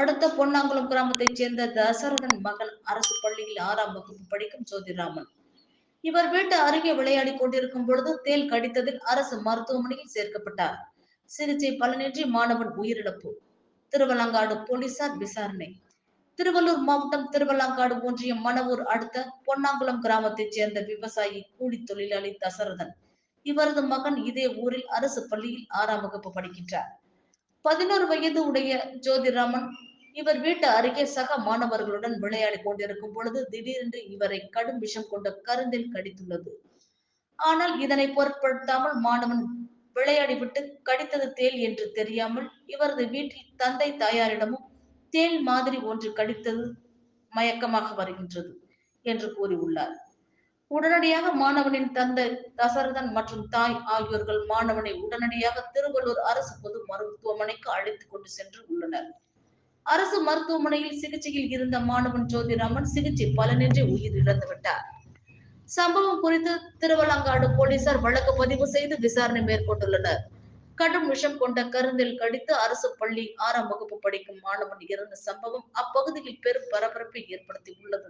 அடுத்த பொன்னாங்குளம் கிராமத்தைச் சேர்ந்த தசரதன் மகன் அரசு பள்ளியில் ஆறாம் வகுப்பு படிக்கும் ஜோதிராமன். இவர் வீட்டு அருகே விளையாடி கொண்டிருக்கும் பொழுது தேல் கடித்ததில் அரசு மருத்துவமனையில் சேர்க்கப்பட்டார். சிகிச்சை பலனின்றி மாணவன் உயிரிழப்பு. திருவலங்காடு போலீசார் விசாரணை. திருவள்ளூர் மாவட்டம் திருவல்லாங்காடு ஒன்றியம் மணவூர் அடுத்த பொன்னாங்குளம் கிராமத்தைச் சேர்ந்த விவசாயி கூலி தொழிலாளி தசரதன். இவரது மகன் இதே ஊரில் அரசு பள்ளியில் ஆறாம் வகுப்பு படிக்கின்றார். பதினோரு வயது உடைய ஜோதிராமன் இவர் வீட்டு அருகே சக மாணவர்களுடன் விளையாடி கொண்டிருக்கும் பொழுது திடீரென்று இவரை கடும் விஷம் கொண்ட கருந்தில் கடித்துள்ளது. ஆனால் இதனை பொருட்படுத்தாமல் மாணவன் விளையாடிவிட்டு கடித்தது தேல் என்று தெரியாமல் இவரது வீட்டில் தந்தை தாயாரிடமும் தேல் மாதிரி ஒன்று கடித்தது மயக்கமாக வருகின்றது என்று கூறியுள்ளார். உடனடியாக மாணவனின் தந்தை தசரதன் மற்றும் தாய் ஆகியோர்கள் மாணவனை உடனடியாக திருவள்ளூர் அரசு பொது மருத்துவமனைக்கு அழைத்துக் கொண்டு சென்று உள்ளனர். அரசு மருத்துவமனையில் சிகிச்சையில் இருந்த மாணவன் ஜோதிராமன் சிகிச்சை பலனின்றி உயிரிழந்துவிட்டார். சம்பவம் குறித்து திருவலங்காடு போலீசார் வழக்கு பதிவு செய்து விசாரணை மேற்கொண்டுள்ளனர். கடும் விஷம் கொண்ட கருந்தில் கடித்து அரசு பள்ளி ஆறாம் வகுப்பு படிக்கும் மாணவன் இறந்த சம்பவம் அப்பகுதியில் பெரும் பரபரப்பை ஏற்படுத்தி உள்ளது